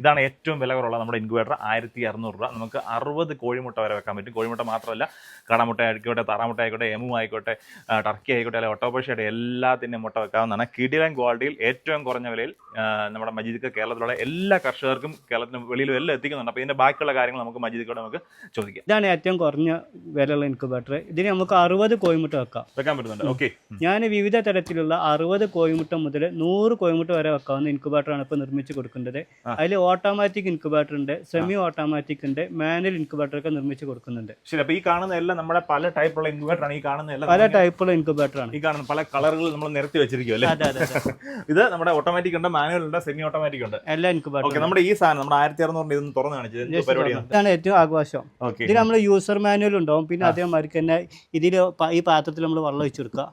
ഇതാണ് ഏറ്റവും വില കുറവുള്ള നമ്മുടെ ഇൻക്യുബേറ്റർ ആയിരത്തി അറുന്നൂറ് രൂപ. നമുക്ക് അറുപത് കോഴിമുട്ട വരെ വെക്കാൻ പറ്റും. കോഴിമുട്ട മാത്രമല്ല കടമുട്ട ആയിക്കോട്ടെ താറാമുട്ട ആയിക്കോട്ടെ എമു ആയിക്കോട്ടെ ടർക്കി ആയിക്കോട്ടെ അല്ലെങ്കിൽ ഒട്ടോപക്ഷയുടെ എല്ലാത്തിന്റെയും മുട്ട വെക്കാവുന്നതാണ്. കിടിലൻ ക്വാളിറ്റിയിൽ ഏറ്റവും കുറഞ്ഞ വിലയിൽ നമ്മുടെ മജീദിക്ക് കേരളത്തിലുള്ള എല്ലാ കർഷകർക്കും കേരളത്തിന് വെളിയിലും എല്ലാം എത്തിക്കുന്നുണ്ട്. അപ്പോൾ ഇതിന്റെ ബാക്കിയുള്ള കാര്യങ്ങൾ നമുക്ക് മജീദിക്കോട് നമുക്ക് ചോദിക്കാം. ഇതാണ് ഏറ്റവും കുറഞ്ഞ വിലയുള്ള ഇൻക്യുബേറ്റർ ഇതിന് നമുക്ക് അറുപത് കോഴിമുട്ട വെക്കാം. വെക്കാൻ പറ്റുന്നുണ്ട്. ഓക്കെ ഞാൻ വിവിധ തരത്തിലുള്ള അറുപത് കോഴിമുട്ട മുതൽ നൂറ് കോഴിമുട്ട വരെ വെക്കാവുന്ന ഇൻക്യുബേറ്ററാണ് ഇപ്പോൾ നിർമ്മിച്ച് കൊടുക്കേണ്ടത്. അതിൽ ഓട്ടോമാറ്റിക് ഇൻക്യുബേറ്റർ ഉണ്ട് സെമി ഓട്ടോമാറ്റിക് ഉണ്ട് മാനുവൽ ഇൻക്യുബേറ്റർ ഒക്കെ നിർമ്മിച്ച് കൊടുക്കുന്നുണ്ട്. ശരി അപ്പോൾ ഈ കാണുന്ന എല്ലാം നമ്മുടെ പല ടൈപ്പുള്ള ഇൻക്യുബേറ്റർ ആണ്. ഈ കാണുന്ന എല്ലാം പല ടൈപ്പുള്ള ഇൻക്യുബേറ്റർ ആണ്. ഈ കാണുന്ന പല കളറുകൾ നമ്മൾ നിരത്തി വെച്ചിരിക്കും അല്ലേ? ഇത് നമ്മുടെ ഓട്ടോമാറ്റിക് ഉണ്ട് മാനുവൽ ഉണ്ട് സെമി ഓട്ടോമാറ്റിക് ഉണ്ട്. എല്ലാ ഇൻക്യുബേറ്റർ നമ്മുടെ ഈ സാധനം നമ്മുടെ ആയിരത്തി അറുന്നൂറിന്റെ ഇതൊന്ന് തുറന്നു കാണിച്ചത് പരിപാടിയാണ്? ഇതാണ് ഏറ്റവും ആഘോഷം. ഇതിൽ നമ്മൾ യൂസർ മാനുവൽ ഉണ്ടാവും പിന്നെ അതേമാതിരി തന്നെ ഇതിൽ ഈ പാത്രത്തിൽ നമ്മൾ വെള്ളം വെച്ച് കൊടുക്കുക.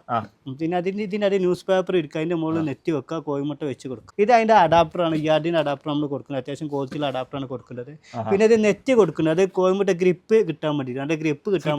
പിന്നെ അതിന് ഇതിനകത്ത് ന്യൂസ് പേപ്പർ ഇരിക്കുക അതിന്റെ മുകളിൽ നെറ്റ് വെക്കുക കോഴിമുട്ട വെച്ച് കൊടുക്കുക. ഇത് അതിന്റെ അഡാപ്റ്റർ ആണ് യാർഡിന് അഡാപ്റ്റർ നമ്മൾ കൊടുക്കുന്നത്. അത്യാവശ്യം ക്വാളിറ്റിയിൽ അഡാപ്റ്ററാണ് കൊടുക്കുന്നത്. പിന്നെ ഇത് നെറ്റ് കൊടുക്കുന്നത് കോയമ്പിട്ട് ഗ്രിപ്പ് കിട്ടാൻ വേണ്ടിയിട്ടാണ് അതിന്റെ ഗ്രിപ്പ് കിട്ടാൻ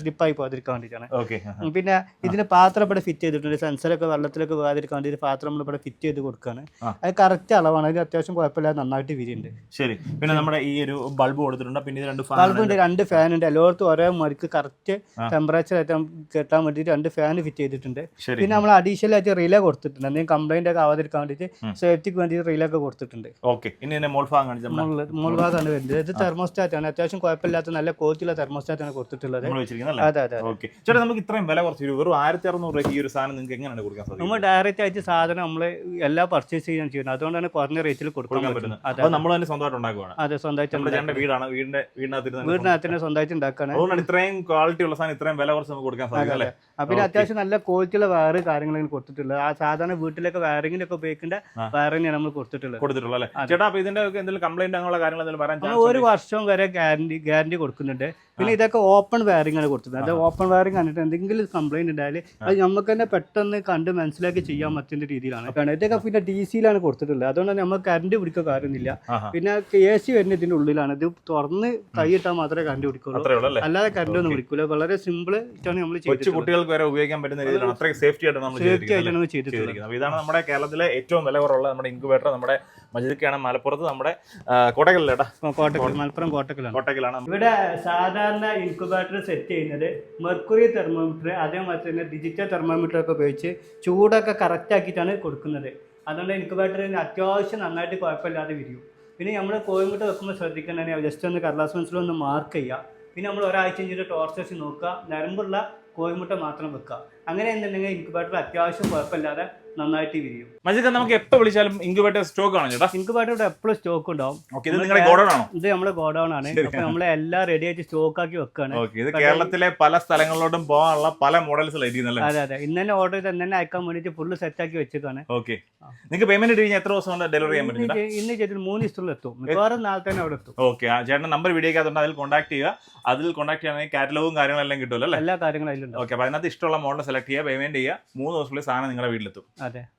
സ്ലിപ്പായി പോകാതിരിക്കാൻ. വേണ്ടിയിട്ടാണ് പിന്നെ ഇതിന് പാത്രം ഇവിടെ ഫിറ്റ് ചെയ്തിട്ടുണ്ട്. സെൻസറൊക്കെ വെള്ളത്തിലൊക്കെ പോകാതിരിക്കാൻ വേണ്ടി പാത്രം നമ്മൾ ഇവിടെ ഫിറ്റ് ചെയ്ത് കൊടുക്കുകയാണ് അത് കറക്റ്റ് അളവാണ്. അതിന് അത്യാവശ്യം കുഴപ്പമില്ലാതെ നന്നായിട്ട് വിരിയുണ്ട്. ശരി. പിന്നെ നമ്മുടെ ഈ ഒരു ബൾബ് കൊടുത്തിട്ടുണ്ട്. പിന്നെ രണ്ട് fan ബൾബ് ആണ്. ഉണ്ട്. രണ്ട് ഫാൻ ഉണ്ട്. എല്ലായിടത്തും ഓരോ മരിക്ക് കറക്റ്റ്. ടെമ്പറേച്ചർ ആയിട്ട് കിട്ടാൻ വേണ്ടിയിട്ട് രണ്ട് ഫാൻ ഫിറ്റ് ചെയ്തിട്ടുണ്ട്. പിന്നെ നമ്മൾ അഡീഷണൽ ആയിട്ട് റിലേ കൊടുത്തിട്ടുണ്ട്. എന്തെങ്കിലും കംപ്ലൈന്റ് ഒക്കെ ആവാതിരിക്കാൻ വേണ്ടിയിട്ട് സേഫ്റ്റിക്ക് വേണ്ടി റീലൊക്കെ ഒക്കെ കൊടുത്തിട്ടുണ്ട്. ഓക്കെ ഇനി ഇതിന്റെ മോൾ ഭാഗം കാണിച്ച് നമ്മൾ മുകളിൽ മുകൾ ഭാഗമാണ് വരുന്നത്. ഇത് തെർമോസ്റ്റാറ്റ് ആണ്. അത്യാവശ്യം കുഴപ്പമില്ലാത്ത നല്ല ക്വാളിറ്റിയുള്ള തെർമോസ്റ്റാറ്റ് ആണ് കൊടുത്തിട്ടുള്ളത്. അതെ അതെ ഓക്കെ ചേട്ടാ നമുക്ക് ഇത്രയും വില കുറച്ച് വെറും ആയിരത്തി അറുന്നൂറ് രൂപയ്ക്ക് ഈ ഒരു സാധനം നിങ്ങൾക്ക് എങ്ങനെയാണ് കൊടുക്കാൻ സാധിക്കും നമ്മൾ ഡയറക്റ്റ് ആയിട്ട് സാധനം നമ്മൾ എല്ലാ പർച്ചേസ് ചെയ്യാൻ ചെയ്യുന്നത്. അതുകൊണ്ടാണ് കുറഞ്ഞ റേറ്റിൽ കൊടുക്കാൻ പറ്റുന്നത്. അതെ നമ്മൾ തന്നെ സ്വന്തമായിട്ട് ഉണ്ടാക്കുവാണ്. അതെ സ്വന്തമായിട്ട് വീടാണ്. വീടിന്റെ വീടിനകത്ത് വീടിനകത്ത് തന്നെ സ്വന്തമായിട്ട് ഉണ്ടാക്കുകയാണ് അതുകൊണ്ടാണ് ഇത്രയും ക്വാളിറ്റി ഉള്ള സാധനം ഇത്രയും വില കുറച്ച് നമുക്ക് കൊടുക്കാൻ സാധിക്കും അല്ലേ? അപ്പൊ പിന്നെ അത്യാവശ്യം നല്ല ക്വാളിറ്റിയുള്ള വയറ് കാര്യങ്ങളാണ് കൊടുത്തിട്ടുള്ളത്. ആ സാധാരണ വീട്ടിലൊക്കെ വയറിങ്ങിനൊക്കെ ഉപയോഗിക്കേണ്ട തന്നെയാണ് നമ്മൾ കൊടുത്തിട്ടുള്ളത്. കൊടുത്തിട്ടുള്ളത് അല്ലേ. ചേട്ടാ അപ്പൊ ഇതിന്റെ എന്തെങ്കിലും കംപ്ലൈന്റ് അങ്ങനെയുള്ള കാര്യങ്ങൾ എന്തെങ്കിലും പറയാൻ ഒരു വർഷം വരെ ഗ്യാരണ്ടി ഗ്യാരണ്ടി കൊടുക്കുന്നുണ്ട്. പിന്നെ ഇതൊക്കെ ഓപ്പൺ വയറിംഗ് ആണ് കൊടുത്തത്. അത് ഓപ്പൺ വയറിംഗ് കണ്ടിട്ട് എന്തെങ്കിലും കംപ്ലൈന്റ് ഉണ്ടായാൽ അത് നമുക്ക് തന്നെ പെട്ടെന്ന് കണ്ട് മനസ്സിലാക്കി ചെയ്യാൻ പറ്റുന്ന രീതിയിലാണ്. കാരണം ഇതൊക്കെ പിന്നെ ഡി സിയിലാണ് കൊടുത്തിട്ടുള്ളത്. അതുകൊണ്ട് നമ്മൾ കറണ്ട് പിടിക്കുക കാര്യമൊന്നുമില്ല പിന്നെ എ സി വരുന്ന ഇതിന്റെ ഉള്ളിലാണ്. ഇത് തുറന്ന് കൈയിട്ടാൽ മാത്രമേ കറണ്ട് പിടിക്കുള്ളൂ. അല്ലാതെ കറണ്ട് ഒന്നും. പിടിക്കില്ല വളരെ സിമ്പിൾ ആയിട്ടാണ് നമ്മൾ കുട്ടികൾക്ക് വരെ ഉപയോഗിക്കാൻ പറ്റുന്ന രീതിയിലാണ്. അത്രയും സേഫ്റ്റി ആയിട്ട് നമ്മൾ സേഫ്റ്റി ആയിട്ടാണ് നമ്മൾ ചെയ്തിരിക്കുന്നത്. ഇതാണ് നമ്മുടെ കേരളത്തിലെ ഏറ്റവും വില കുറവുള്ള നമ്മുടെ ഇൻക്യുബേറ്റർ നമ്മുടെ മജിദിക്കാണ് മലപ്പുറത്ത് നമ്മുടെ കോട്ടക്കലിലേട്ടാ കോട്ടക്കൽ. മലപ്പുറം കോട്ടക്കലാണ്. കോട്ടക്കലാണ്. ഇവിടെ സാധാരണ ഇൻക്യുബേറ്റർ സെറ്റ് ചെയ്യുന്നത് മെർക്കുറി തെർമോമീറ്റർ അതേമാതിരി തന്നെ ഡിജിറ്റൽ തെർമോമീറ്റർ ഒക്കെ ഉപയോഗിച്ച് ചൂടൊക്കെ കറക്റ്റ് ആക്കിയിട്ടാണ് കൊടുക്കുന്നത്. അതുകൊണ്ട് ഇൻക്യുബേറ്ററിന് അത്യാവശ്യം നന്നായിട്ട് കുഴപ്പമില്ലാതെ വിരിയും. പിന്നെ നമ്മൾ കോയമ്പട്ട് വെക്കുമ്പോൾ ശ്രദ്ധിക്കണേ ജസ്റ്റ് ഒന്ന് കടലാസ് മനസ്സിലൊന്ന് മാർക്ക് ചെയ്യുക. പിന്നെ നമ്മൾ ഒരാഴ്ച കഴിഞ്ഞിട്ട് ടോർച്ചസ് നോക്കുക. നരമ്പുള്ള കോയമുട്ട മാത്രം വെക്കുക. അങ്ങനെ എന്നുണ്ടെങ്കിൽ ഇൻക്യുബേറ്റർ അത്യാവശ്യം കുഴപ്പമില്ലാതെ നന്നായിട്ട് വിരിയും. മജിദ് നമുക്ക് എപ്പോൾ വിളിച്ചാലും ഇൻക്യുബേറ്റർ സ്റ്റോക്ക് ആണ് ചേട്ടാ? ഇൻക്യുബേറ്റർ ഇവിടെ എപ്പോഴും സ്റ്റോക്ക് ഉണ്ടാവും. ഓക്കെ ഇത് നിങ്ങളുടെ ഗോഡൗൺ ആണോ? ഇത് നമ്മുടെ ഗോഡൗൺ ആണ്. അപ്പോൾ അപ്പൊ നമ്മളെ എല്ലാം റെഡി ആയിട്ട് സ്റ്റോക്ക് ആക്കി വെക്കാണ്. ഓക്കെ ഇത് കേരളത്തിലെ പല സ്ഥലങ്ങളിലോട്ടും പോകാനുള്ള പല മോഡൽസ് അതെ അതെ. ഇന്ന് തന്നെ ഓർഡർ ചെയ്ത് തന്നെ അയക്കാൻ വേണ്ടി ഫുള്ള് സെറ്റ് ആക്കി വെച്ചേക്കാണ്. ഓക്കെ നിങ്ങൾക്ക് പേയ്മെന്റ് കഴിഞ്ഞാൽ എത്ര ദിവസം കൊണ്ട് ഡെലിവറി ചെയ്യാൻ പറ്റും ഇന്ന് ചെയ്തിട്ട് മൂന്ന് ദിവസത്തിൽ എത്തും. മിക്കവാറും നാളെ തന്നെ അവിടെ എത്തും. ഓക്കെ ചേട്ടൻ നമ്പർ വീഡിയോ വീഡിയോക്കകത്തുണ്ട് അതിൽ കോൺടാക്ട് ചെയ്യുക. അതിൽ കോൺടാക്ട് ചെയ്യണമെങ്കിൽ കാറ്റലോഗും കാര്യങ്ങളെല്ലാം കിട്ടുമല്ലോ എല്ലാ കാര്യങ്ങളും അതിലുണ്ട്. ഓക്കെ അപ്പോൾ അതിനകത്ത് ഇഷ്ടമുള്ള മോഡൽ സെലക്ട് ചെയ്യുക പേയ്മെന്റ് ചെയ്യുക മൂന്ന് ദിവസത്തിനുള്ളിൽ സാധനം നിങ്ങളുടെ വീട്ടിലെത്തും. അതെ.